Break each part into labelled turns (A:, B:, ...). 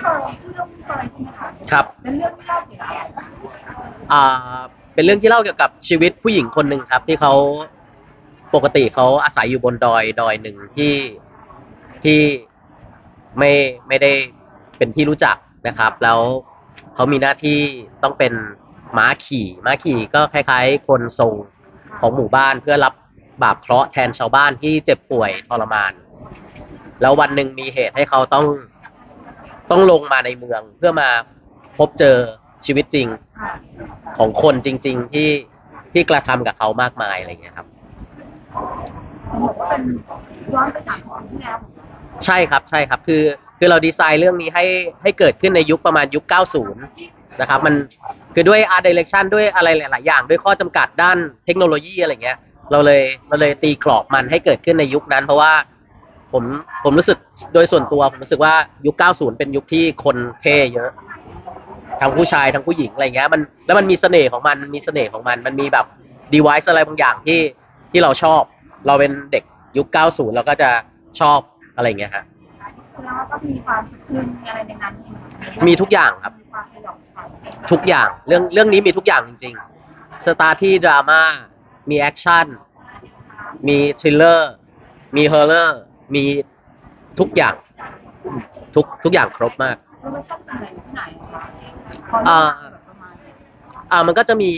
A: เฟิร์นชื่อเรื่องพี่เฟิร์นใช่ไหมคะ
B: ครับ
A: เป็นเรื่องที่เล่าเกี่ยวกับอะไรคะ
B: อ่าเป็นเรื่องที่เล่าเกี่ยวกับชีวิตผู้หญิงคนหนึ่งครับ ที่เขาปกติเขาอาศัยอยู่บนดอยดอยหนึ่งที่ที่ไม่ไม่ได้เป็นที่รู้จักนะครับ แล้วเขามีหน้าที่ต้องเป็นม้าขี่ม้าขี่ก็คล้าย ๆ คนทรงของหมู่บ้านเพื่อรับบาปเคราะห์แทนชาวบ้านที่เจ็บป่วยทรมาน แล้ววันหนึ่งมีเหตุให้เขาต้อง ต้องลงมาในเมืองเพื่อมาพบเจอชีวิตจริง
A: อ่า
B: ของคนจริง ๆ ที่ที่กระทำกับเขามากมายอะไรอย่างเงี้ยครับ
A: ผมบอกว่าเป็นย้อนไปสามปีที่แล้ว
B: ใช่ครับใช่ครับคือคือเราดีไซน์เรื่องนี้ให้ให้เกิดขึ้นในยุคประมาณยุค 90 นะครับ มันคือด้วย art direction ด้วยอะไรหลาย ๆ อย่าง ด้วยข้อจำกัดด้านเทคโนโลยีอะไรเงี้ย เราเลยเราเลยตีกรอบมันให้เกิดขึ้นในยุคนั้น เพราะว่า ผมผมรู้สึกโดยส่วนตัวผมรู้สึกว่ายุค 90 เป็นยุคที่คนเท่เยอะ ทั้งผู้ชายทั้งผู้หญิงอะไรเงี้ยมันแล้วมันมีเสน่ห์ของมันมันมีเสน่ห์ของมัน มันมีแบบ device อะไรบางอย่างที่ที่เราชอบ เราเป็นเด็กยุค 90 เราก็จะชอบอะไรเงี้ยฮะ
A: แล้วก็มีความสะพรึงมีอะไรในนั้นใช่ไห
B: มีทุกอย่างครับ
A: มีความสยองขวัญ
B: ทุกอย่างเรื่องเรื่องนี้มีทุกอย่างจริง ๆ สตาร์ที่ดราม่ามีแอคชั่นมีทริลเลอร์มีเฮอร์เรอร์ มีทุกอย่างทุกทุกอย่างครบมาก
A: เราไม่ชอบอะไรที่ไหนคะพอ
B: อ่า
A: เรื่องราวแบบประมาณนี้
B: อ่ามันก็จะมี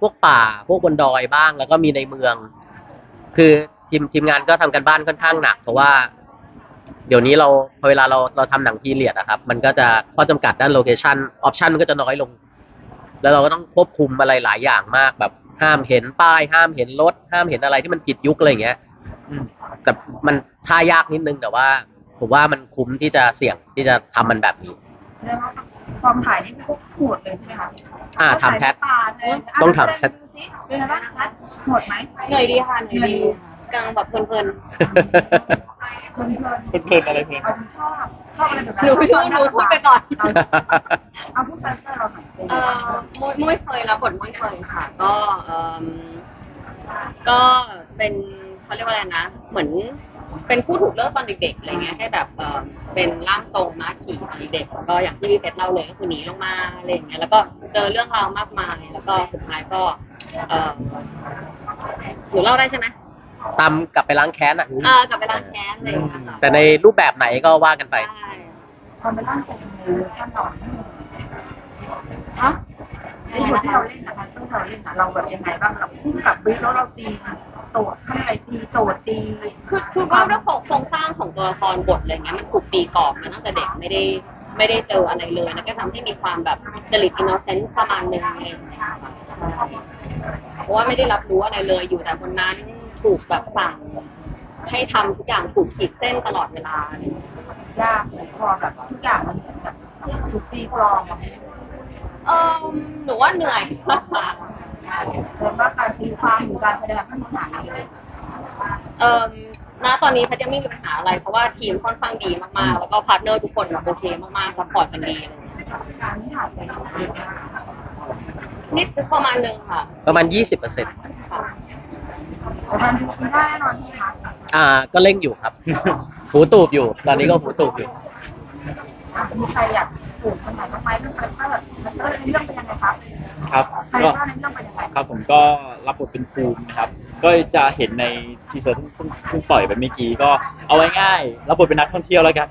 B: พวกป่าพวกบนดอยบ้าง แล้วก็มีในเมือง คือทีมทีมงานก็ทำกันบ้านค่อนข้างหนัก เพราะว่า เดี๋ยวนี้เราพอเวลาเราเราทำหนังพีเรียดอะครับ มันก็จะข้อจำกัดด้านโลเคชันออปชันมันก็จะน้อยลง แล้วเราก็ต้องควบคุมอะไรหลายอย่างมากแบบห้ามเห็นป้าย ห้ามเห็นรถ ห้ามเห็นอะไรที่มันผิดยุคอะไรอย่างเงี้ยอืม แต่มันท่ายากนิดนึงแต่ว่า ผมว่ามันคุ้มที่จะเสี่ยงที่จะทำมันแบบนี้
A: เรื่องว่าความถ่ายนี่พวกโหดเลยใช่ไหมคะ
B: อ่าทำแพท
A: ป่าเลยะ
B: ต้องทำแพท
A: ดูสิเป็นไงบ้างคะโหดไหม
C: เหนื่อยดีค่ะเหนื่อยดีกำลังแบบเพลิน
A: เพลินเพลิน
D: เพลินๆอะไรเพลิน
A: เราถึงชอบชอบอะไรแบบ
C: ๆหนูไม่รู้หนูพูดไปก่อน
A: เอาเอาผู้ชายเสื้อเราหน่อยเป็น
C: เอ่
A: ไง
C: อ
A: บ้าง
C: มุ้ยมุ้ยเคยรับบทมุ้ยเคยค่ะ ก็เอ่มก็เป็น เขาเรียกว่าอะไรนะ เหมือนเป็นผู้ถูกเลิกตอนเด็กๆอะไรเงี้ยให้แบบเอ่อเป็นร่างทรงม้าขี่ตอนเด็กๆแล้วก็อย่างที่พี่เพชรเล่าเลยก็คือหนีลงมาอะไรอย่างเงี้ยแล้วก็เจอเรื่องราวมากมายแล้วก็สุดท้ายก็เอ่อหนูเล่าได้ใช่ไหม
B: ตามกลับไปล้างแค้นอะ
C: เออกลับไปล้างแค้นอะไรอย่างเงี้ยค่ะ
B: แต่ในรูปแบบไหนก็ว่ากันไป
C: ใช่
A: ความเป็นร่างทรงในเวอร์ชันเราฮะ ในบทที่เราเล่นนะคะที่เราเล่นนะเราแบบยังไงบ้างเราพุ่งกับบิ๊กแล้วเราตีโจทย์ข้างในตีโจทย์ตี
C: คือคือว่าด้วยโครงโครงสร้างของตัวละครบทอะไรเงี้ยมันถูกตีกรอบมาตั้งแต่เด็กไม่ได้ไม่ได้เจออะไรเลยแล้วก็ทำให้มีความแบบจริตอินโนเซนต์ประมาณหนึงอะไรอย่างเงี้ยค่ะใช่เพราะว่าไม่ได้รับรู้อะไรเลยอยู่แต่คนนั้นถูกแบบสั่งให้ทำทุกอย่างถูกขีดเส้นตลอดเวลาอะไรอย่างเงี้ย
A: ยากเลยพอแบบทุกอย่างมันเหมือนแบบถูกตีกรองอะ
C: เออหนูว่าเหนื่อยมากกว่า
A: เรียกว่าการตีความหรือการแสดงไม่มีปัญหาเลย
C: เอ่มณตอนนี้แพทย์ยังไม่มีปัญหาอะไร เพราะว่าทีมค่อนข้างดีมากๆ แล้วก็พาร์ทเนอร์ทุกคนแบบโอเคมากๆซัพพอร์ตกันดีอะไรอย่างเงี้ย
A: การที่ถ่ายไป
C: นิดประมาณหนึงค่ะ
B: ประมาณ 20%เปอร์เซ็นต์
C: ค่ะ
A: แต่มันดูได้แน่นอนใช่ไหมคะ
B: อ่า ก็เร่งอยู่ครับ หูตูบอยู่ ตอนนี้ก็หูตูบอยู่
A: อาจจะมีใครอยากป ลูกคนไหนบ้างไหมเรื่องคาแรคเตอร์คาแรคเตอร์ในเรื่องเป็นยังไงครับ
D: ครับ
A: คาแร
D: ก็
A: คเตอร์ในเรื่องเป็นยังไง
D: ครับผมก็รับบทเป็นภูมินะครับ ก็จะเห็นในทีเซอร์ที่เพิ่งเพิ่งปล่อยไปเมื่อกี้ก็เอาไว้ง่ายรับบทเป็นนักท่องเที่ยวแล้วกัน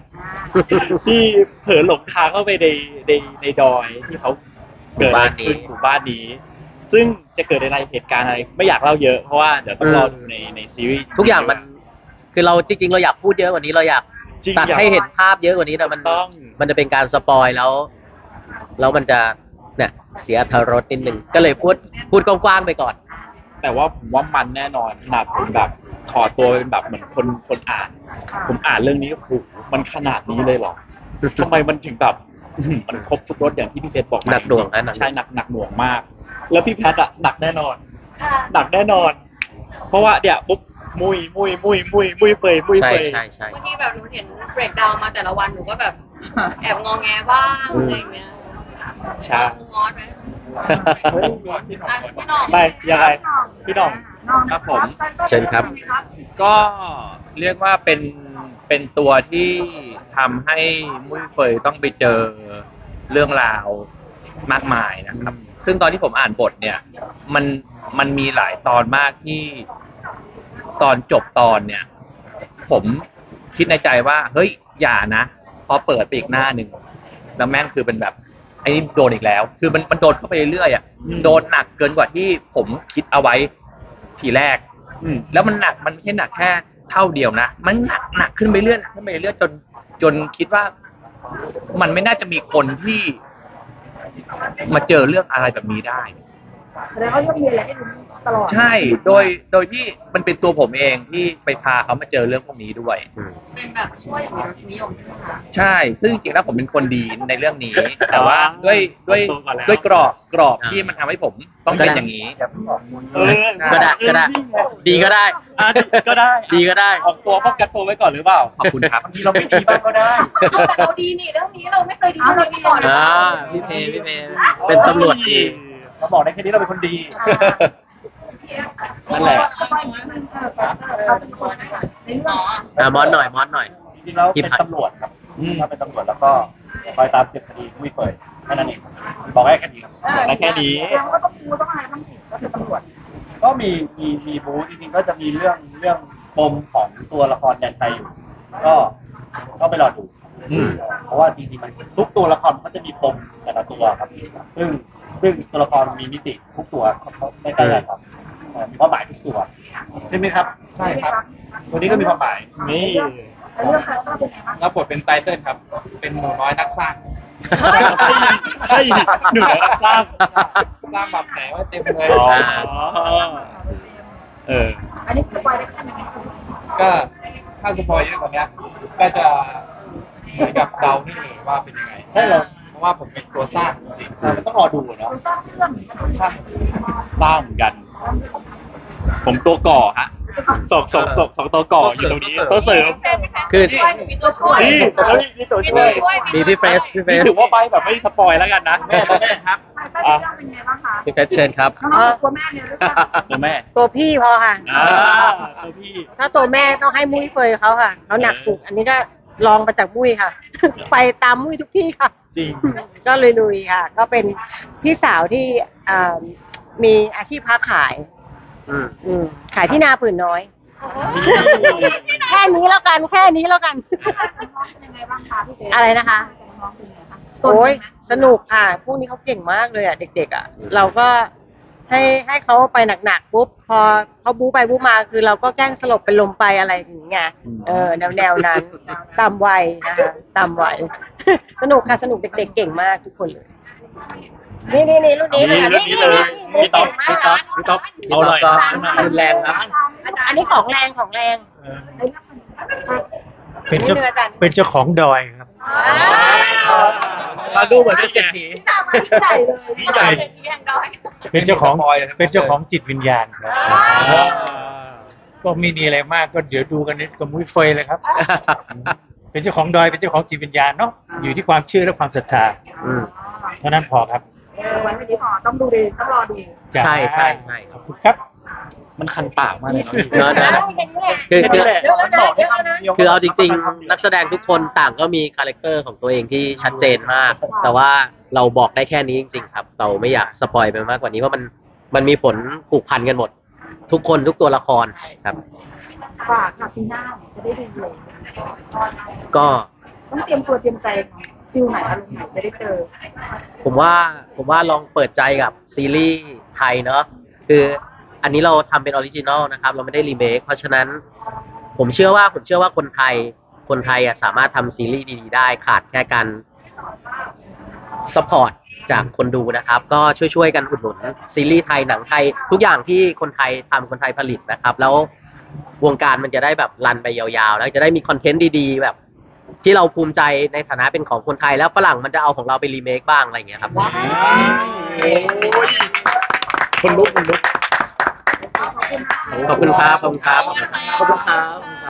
D: ที่เผลอหลงทางเข้าไปในในในดอยที่เขาเกิดอะไรขึ้นหมู่บ้านนี้ ซึ่งจะเกิดอะไรเหตุการณ์อะไรไม่อยากเล่าเยอะเพราะว่าเดี๋ยวต้องรอดูในในซีรีส์
B: ทุกอย่างมัน คือเราจริง ๆ เราอยากพูดเยอะกว่านี้เราอยาก
D: จริง
B: ตัด
D: อยาก
B: ให้เห็นภาพเยอะกว่านี้แต่มัน
D: ต้อง
B: มันจะเป็นการสปอยแล้ว แล้วมันจะเนี่ยเสียอรรถรสนิดนึงก็เลยพูดพูดกว้างๆไปก่อน
D: แต่ว่าผมว่ามันแน่นอนขนาดผมแบบขอตัวเป็นแบบเหมือนคนคนอ่าน ผมอ่านเรื่องนี้โอ้โหมันขนาดนี้เลยเหรอ ทำไมมันถึงแบบอื้อหือมันครบทุกรสอย่างที่พี่เพชรบอกมา
B: หนักหน่วงนะหนักหน่วง
D: ใช่หนักหนักหน่วงมาก แล้วพี่แพทอะหนักแน่นอน
C: ค่ะ
D: หนักแน่นอน เพราะว่าเนี่ยปุ๊บ มุยมุยมุยมุยมุยเปยมุย
B: ใช่
D: เปย
B: ใช่ใช่
C: บางทีแบบหนูเห็นเบรกดาวมาแต่ละวันหนูก็แบบแอบงอแงบ้างอะไรอย่างเงี้ย
D: ใช่
C: งอไหมอะพี่น้อง
D: ไปยังไงพี่หน้อง ครับผม
B: เชิญครับ
D: ก็
E: เรียกว่าเป็นเป็นตัวที่ทำให้มุ้ยเฟยต้องไปเจอเรื่องราวมากมายนะครับ ซึ่งตอนที่ผมอ่านบทเนี่ย มันมันมีหลายตอนมากที่ ตอนจบตอนเนี่ย ผมคิดในใจว่า เฮ้ย อย่านะ พอเปิดไปอีกหน้าหนึ่งแล้วแม่งคือเป็นแบบไอ้นี่โดนอีกแล้ว คือมันมันโดนเข้าไปเรื่อยๆอะโดนหนักเกินกว่าที่ผมคิดเอาไว้ทีแรก
D: อืม
E: แล้วมันหนักมันไม่ใช่หนักแค่เท่าเดียวนะ มันหนักหนักขึ้นไปเรื่อยหนักขึ้นไปเรื่อยจนจนคิดว่า มันไม่น่าจะมีคนที่ มาเจอเรื่องอะไรแบบนี้ได้
A: แสดงว่ายังมีอะไรให้ลุ้น ตลอด
E: ใช่โดยโดยที่มันเป็นตัวผมเองที่ไปพาเขามาเจอเรื่องพวกนี้ด้วย
B: อืม
C: เป็นแบบช่วยของนิยมใช่ไหมคะ
E: ใช่ ซึ่งจริงๆแล้วผมเป็นคนดีในเรื่องนี้ แต่ว่า
D: อ๋อ
E: ด้วยด้วย
D: ตัวก่อนแล้ว
E: ด้วยกรอบกรอบ
B: อ่า
E: ที่มันทำให้ผมต้องเป็นอย่างนี้
D: เออ
B: ก็ได้ก็ได้ ดีก็ได้
D: อะก็ได้
B: ดีก็ได้
D: ออกตัวป้องกันตัวไว้ก่อนหรือเปล่า
E: ขอบคุณครับ
D: บางทีเราไม่ดีบ้างก็ได้
C: แต่เราดีนี่เรื่องนี้เราไม่เคยดีเท่านี้มาก่อน
B: อ่าพี่เพพี่เพเป็นตำรวจดี
D: เราบอกได้แค่นี้เราเป็นคนดี นั่นแหละ
A: สบายนิดนึงเออเราเป็นคนนะคะในเรื่อง
B: อ่ามอนหน่อยมอนหน่อย
F: จริงๆแล้ว
B: ที่
F: เป็น
B: ผ่าน
F: ตำรวจครับถ้าเป็นตำรวจแล้วก็คอยตามเก็บคดีไม่เปิดแค่นั้นเองบอกได้แค่นี้ครับ
D: และแค่นี้
A: แสดงว่าต้องรู้ต้องอะไรต้องสิก็คือตำรวจ
F: ก็มีมีมีบู๊จริงๆก็จะมีเรื่องเรื่องปมของตัวละครยันไทยอยู่ ก็ก็ไปรอดู
D: อืม
F: เพราะว่าจริงๆมันทุกตัวละครมันก็จะมีปมแต่ละตัวครับ ซึ่งซึ่งตัวละครมีมิติทุกตัวเขาไม่ได้อะไรครับ เอ่อมีความหมายทุกตัวใช่ไหมครับ
A: ใช่ครับ
F: ตัวนี้ก็มีความหมาย
D: นี่
A: แล้วเรื่องคาแรคเตอร์เป็นไงบ้าง
E: รับบทเป็นไตเติ้ลครับ เป็นหนูน้อยนักสร้าง
D: เฮ้ยหนูนักสร้าง
E: สร้างบาดแผลไว้เต็มเลย
D: อ๋อ เออ
A: อันนี้คือปล่อยได้แค่ไหน
E: ก็ถ้าสปอยเยอะกว่านี้ก็จะเหมือนกับเดานี่เลยว่าเป็นยังไง
F: ใช่เหรอ
E: เพราะว่าผมเป็นตัวสร้างจริง
F: เราต้องรอดูอะเนาะ
A: เราสร้างเรื่องมันต้อง
E: ๆใช่
D: สร้างเหมือนกัน ผมตัวก่อฮะสองสองสองสองตัวก่ออยู่ตรงนี้ตัวเสริม
B: คือ
C: ช่วยมีตัวช่วย
D: นี่แล้วนี่นี่ตัว
C: มี
D: ช่
C: ตัว
D: วย
C: ช่วย
B: มีพี่เฟรชพี่เฟร
D: นี่
B: ช
D: ถือว่าใบแบบไม่สปอยแล้วกันนะ
F: แม่แม่ครับ
A: ใช่ใช่เรื่องเป็นไงบ้างคะ
B: พี่เฟรชเชิญครับ
A: น้องๆกลัวแม่เนี่ยหรือเปล่า
D: ตัวแม่
G: ตัวพี่พอค่ะ
D: อ่าตัวพี่
G: ถ้าตัวแม่ต้องให้มุ้ยเฟยเขาค่ะเขาหนักสุด อันนี้ก็ลองมาจากมุ้ยค่ะ ไปตามมุ้ยทุกที่ค่ะ
D: จริง
G: ก็ลุยๆค่ะ ก็เป็นพี่สาวที่อ่ามีอาชีพค้าขาย
B: อืม
G: อืมขายที่นาผืนน้อย แค่นี้แล้วกันแค่นี้แล้วกัน
A: น้องๆเป็นยังไงบ้างคะพี่เต้
G: อะไรนะคะ
A: น้องๆเป็นยังไงบ้าง
G: โอ้ยสนุกค่ะ พวกนี้เขาเก่งมากเลยอะ เด็ก ๆ อะ เราก็ให้ให้เขาไปหนักๆปุ๊บพอเขาบู๊ไปบู๊มาคือเราก็แกล้งสลบเป็นลมไปอะไรอย่างเงี้ยเออแนวแนวๆนั้น ตามวัยนะคะตามวัย สนุกค่ะ สนุกเด็กๆเก่งมากทุกคนเลย นี่นี่นี่รุ่นนี้เลย
D: นี่รุ่นนี้เลยพี่ต๊อบ
G: เก่งมาก
D: พี่ต๊อบพี่ต๊อบเอาหน่อย
B: ก็
D: นะ
B: รุนแรงครับ
G: อันนี้ของแรงของแรง
H: เป็นเจ้า
G: นี่เลยอาจารย์
H: เป็นเจ้าของดอยครับ
B: เราดูเหมือนเป็นเศรษฐี
A: ตามมาที่ใหญ่เลย
D: พี่ใหญ่
C: เป็นชี้แห่งดอย
H: เป็นเจ้าของ
E: สปอยเลยนะ
H: เป็นเจ้าของจิตวิญญาณครับ
D: อ่า
H: ก็ไม่มีอะไรมากก็เดี๋ยวดูกันนิดกับมุ้ยเฟยเลยครับ เป็นเจ้าของดอยเป็นเจ้าของจิตวิญญาณเนาะอยู่ที่ความเชื่อและความศรัทธา
B: อืม
H: เท่านั้นพอครับ
A: เออวันนี้พอต้องดูดีต้องรอดู
H: จ้ะ
B: ใช่ใช่ใช่
H: ขอบคุณครับ
D: มันคันปากมากเลยเนาะพี่
B: เนอะเนอะคือ
D: แค่
B: คือ
D: นี้แหละ
G: เยอะแล้วนะเยอะแล้วนะ
B: คือเอาจริง ๆ นักแสดงทุกคนต่างก็มีคาแรคเตอร์ของตัวเองที่ชัดเจนมาก แต่ว่าเราบอกได้แค่นี้จริง ๆ ครับ เราไม่อยากสปอยไปมากกว่านี้เพราะมันมันมีผลผูกพันกันหมด ทุกคนทุกตัวละครครับ
A: ฝากค่ะปีหน้าจะได้ดูเลย
B: ก็
A: ต้องเตรียมตัวเตรียมใจ ฟิลไหนอารมณ์ไหนจะได้เจอ
B: ผมว่าผมว่าลองเปิดใจกับซีรีส์ไทยเนอะคืออันนี้เราทำเป็นออริจินอลนะครับ เราไม่ได้รีเมคเพราะฉะนั้น ผมเชื่อว่าผมเชื่อว่าคนไทย คนไทยอะสามารถทำซีรีส์ดีๆได้ขาดแค่การสปอร์ตจากคนดูนะครับ ก็ช่วยๆกันอุดหนุนซีรีส์ไทยหนังไทย ทุกอย่างที่คนไทยทำคนไทยผลิตนะครับ แล้ววงการมันจะได้แบบรันไปยาวๆ แล้วจะได้มีคอนเทนต์ดีๆ แบบ ที่เราภูมิใจในฐานะเป็นของคนไทย แล้วฝรั่งมันจะเอาของเราไปรีเมคบ้างอะไรอย่างเงี้ยครับ
D: โอ้ยคนลุกคนลุก
B: ขอบคุณครับขอบคุณครับ
D: ขอบคุณครับ